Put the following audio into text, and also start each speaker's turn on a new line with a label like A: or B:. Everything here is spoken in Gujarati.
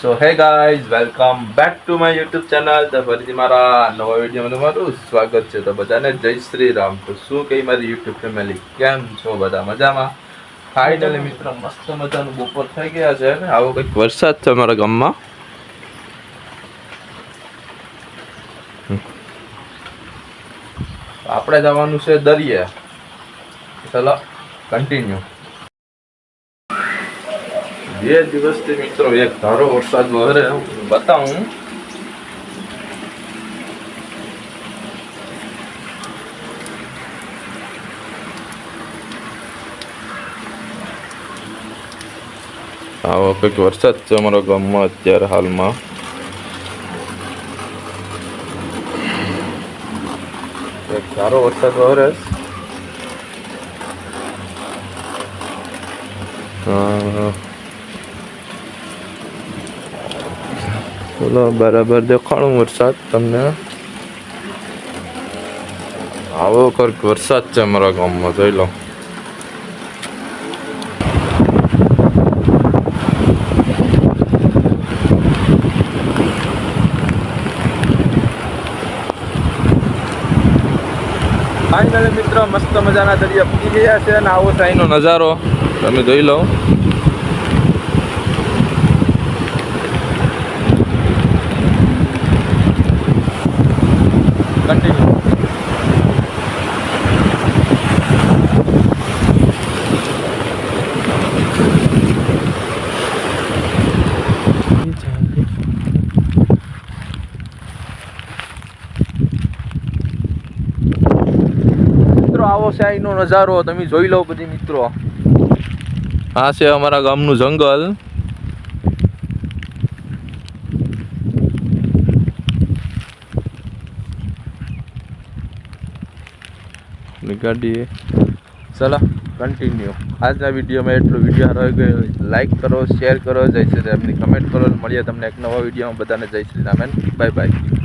A: So hey guys welcome back to my YouTube channel તો ફરીથી મારા નવા વિડીયોમાં તમારું સ્વાગત છે. તો બધાને જય શ્રી રામ. તો શું કહી મારી યુટ્યુબ ફેમિલી કેમ છો? બધા મજામાં? ફાઇનલી મિત્ર, મસ્ત મજાનું બપોર થઈ ગયા છે ને? આવો કંઈક વરસાદ છે અમારા ગામમાં. આપણે જવાનું છે દરિયા. ચલો કન્ટિન્યુ બે દિવસથી મિત્રો એક ધારો વરસાદ વહરે હું બતાવું. આવો કંઈક વરસાદ છે અમારા ગામમાં અત્યારે હાલમાં. સારો વરસાદ વહરે હા. બોલો, બરાબર દેખાણું વરસાદ તમને. આવો કંઈક વરસાદ છે અમારા ગામમાં, જોઈ લો. ફાઇનલી મિત્રો, મસ્ત મજાના દરિયા પૂરી ગયા છે અને આવો સાઈનો નજારો. તમે જોઈ લો. કન્ટિન્યુ આવો છે નજારો. તમે જોઈ લો બધી મિત્રો. આ છે અમારા ગામનું જંગલ. ની ગાડી ચલો કન્ટિન્યુ આજના વિડીયોમાં એટલું વીડિયો રહી ગયો. લાઇક કરો શેર કરો, જય શ્રી રામની કમેન્ટ કરો. મળીએ તમને એક નવા વિડીયોમાં. બધાને જય શ્રી રામ બાય બાય